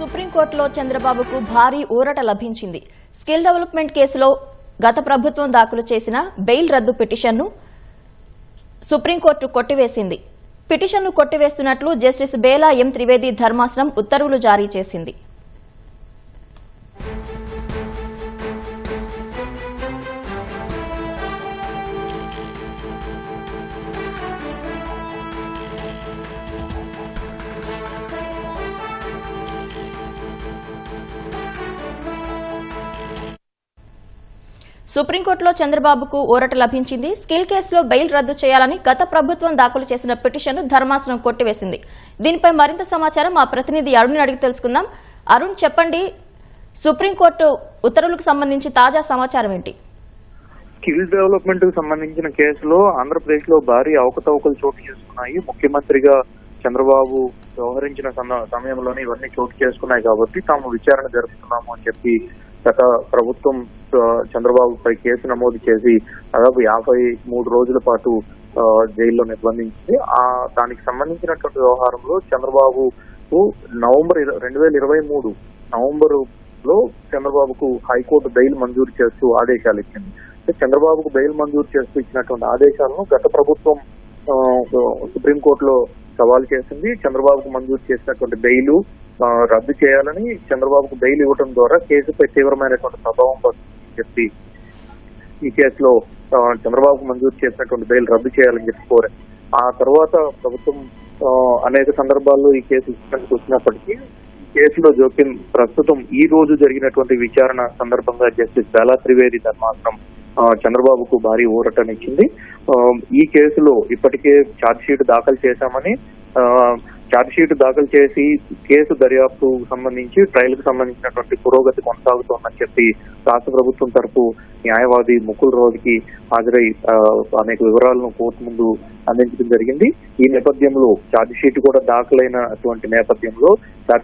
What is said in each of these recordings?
సుప్రీంకోర్టులో చంద్రబాబుకు భారీ ఊరట లభించింది. స్కిల్ డెవలప్మెంట్ కేసులో గత ప్రభుత్వం దాఖలు చేసిన బెయిల్ రద్దు పిటిషన్ను సుప్రీంకోర్టు కొట్టివేసింది. పిటిషన్ను కొట్టివేస్తున్నట్లు జస్టిస్ బేలా ఎం. త్రివేది ధర్మాసనం ఉత్తర్వులు జారీ చేసింది. సుప్రీంకోర్టులో చంద్రబాబుకు ఊరట లభించింది. స్కిల్ కేసులో బెయిల్ రద్దు చేయాలని గత ప్రభుత్వం దాఖలు చేసిన పిటిషన్ను ధర్మాసనం కొట్టివేసింది. దీనిపై మరింత సమాచారం మా ప్రతినిధి అరుణ్ అడిగి తెలుసుకుందాం. అరుణ్ చెప్పండి. సుప్రీంకోర్టు ఉత్తర్వులకు సంబంధించి తాజా సమాచారం ఏంటి? స్కిల్ డెవలప్మెంట్కు సంబంధించిన కేసులో ఆంధ్రప్రదేశ్లో భారీ అవకతవకలు చోటు చేసుకున్నాయి. ముఖ్యమంత్రిగా చంద్రబాబు వ్యవహరించిన సమ- సమయంలోనే ఇవన్నీ చోటు చేసుకున్నాయి కాబట్టి తాము విచారణ జరుపుతున్నాము అని చెప్పి గత ప్రభుత్వం చంద్రబాబుపై కేసు నమోదు చేసి దాదాపు యాభై మూడు రోజుల పాటు జైల్లో నిర్బంధించింది. ఆ దానికి సంబంధించినటువంటి వ్యవహారంలో చంద్రబాబు నవంబర్ ఇర- రెండు వేల ఇరవై మూడు నవంబర్లో చంద్రబాబుకు హైకోర్టు బెయిల్ మంజూరు చేస్తూ ఆదేశాలు ఇచ్చింది. చంద్రబాబుకు బెయిల్ మంజూరు చేస్తూ ఇచ్చినటువంటి ఆదేశాలను గత ప్రభుత్వం సుప్రీంకోర్టులో సవాల్ చేసింది. చంద్రబాబుకు మంజూరు చేసినటువంటి బెయిల్ రద్దు చేయాలని చంద్రబాబుకు బెయిల్ ఇవ్వడం ద్వారా కేసుపై తీవ్రమైనటువంటి ప్రభావం పడుతుందని చెప్పి ఈ కేసులో చంద్రబాబుకు మంజూరు చేసినటువంటి బెయిల్ రద్దు చేయాలని చెప్పి కోరారు. ఆ తర్వాత ప్రభుత్వం అనేక సందర్భాల్లో ఈ కేసు విచారణకు వచ్చినప్పటికీ కేసులో జోక్యం ప్రస్తుతం ఈ రోజు జరిగినటువంటి విచారణ సందర్భంగా జస్టిస్ బాలా త్రివేది ధర్మాసనం చంద్రబాబుకు భారీ ఊరటనిచ్చింది. ఈ కేసులో ఇప్పటికే ఛార్జ్ షీట్ దాఖలు చేశామని ఆ, షీట్ దాఖలు చేసి కేసు దర్యాప్తు సంబంధించి ట్రయల్కు సంబంధించినటువంటి పురోగతి కొనసాగుతోందని చెప్పి రాష్ట్ర ప్రభుత్వం తరపు న్యాయవాది ముకుల్ రోజుకి హాజరై అనేక వివరాలను కోర్టు ముందు అందించడం జరిగింది. ఈ నేపథ్యంలో షీట్ కూడా దాఖలైనటువంటి నేపథ్యంలో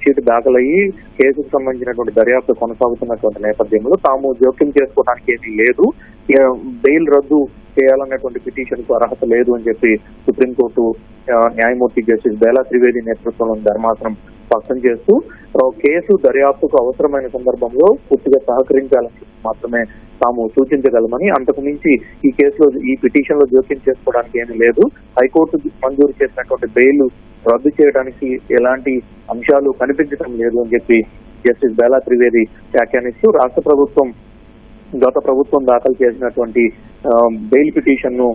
షీట్ దాఖలయ్యి కేసుకు సంబంధించినటువంటి దర్యాప్తు కొనసాగుతున్నటువంటి నేపథ్యంలో తాము జోక్యం చేసుకోవడానికి ఏమీ లేదు. బెయిల్ రద్దు చేయాలన్నటువంటి పిటిషన్కు అర్హత లేదు అని చెప్పి సుప్రీంకోర్టు న్యాయమూర్తి జస్టిస్ బేలా త్రివేది నేతృత్వంలోని ధర్మాసనం స్పష్టం చేస్తూ కేసు దర్యాప్తుకు అవసరమైన సందర్భంలో పూర్తిగా సహకరించాలని మాత్రమే తాము సూచించగలమని అంతకు మించి ఈ కేసులో ఈ పిటిషన్లో జోక్యం చేసుకోవడానికి ఏమీ లేదు. హైకోర్టు మంజూరు చేసినటువంటి బెయిల్ రద్దు చేయడానికి ఎలాంటి అంశాలు కనిపించడం లేదు అని చెప్పి జస్టిస్ బేలా త్రివేది వ్యాఖ్యానిస్తూ రాష్ట్ర ప్రభుత్వం గత ప్రభుత్వం దాఖలు చేసినటువంటి బెయిల్ పిటిషన్ను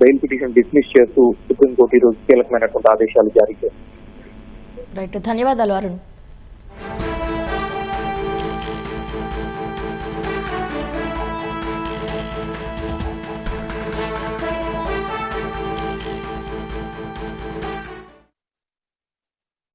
బెయిల్ పిటిషన్ డిస్మిస్ చేస్తూ సుప్రీంకోర్టు ఈరోజు కీలకమైనటువంటి ఆదేశాలు జారీ చేసింది. రైట్ ధన్యవాదాలు అరుణ్.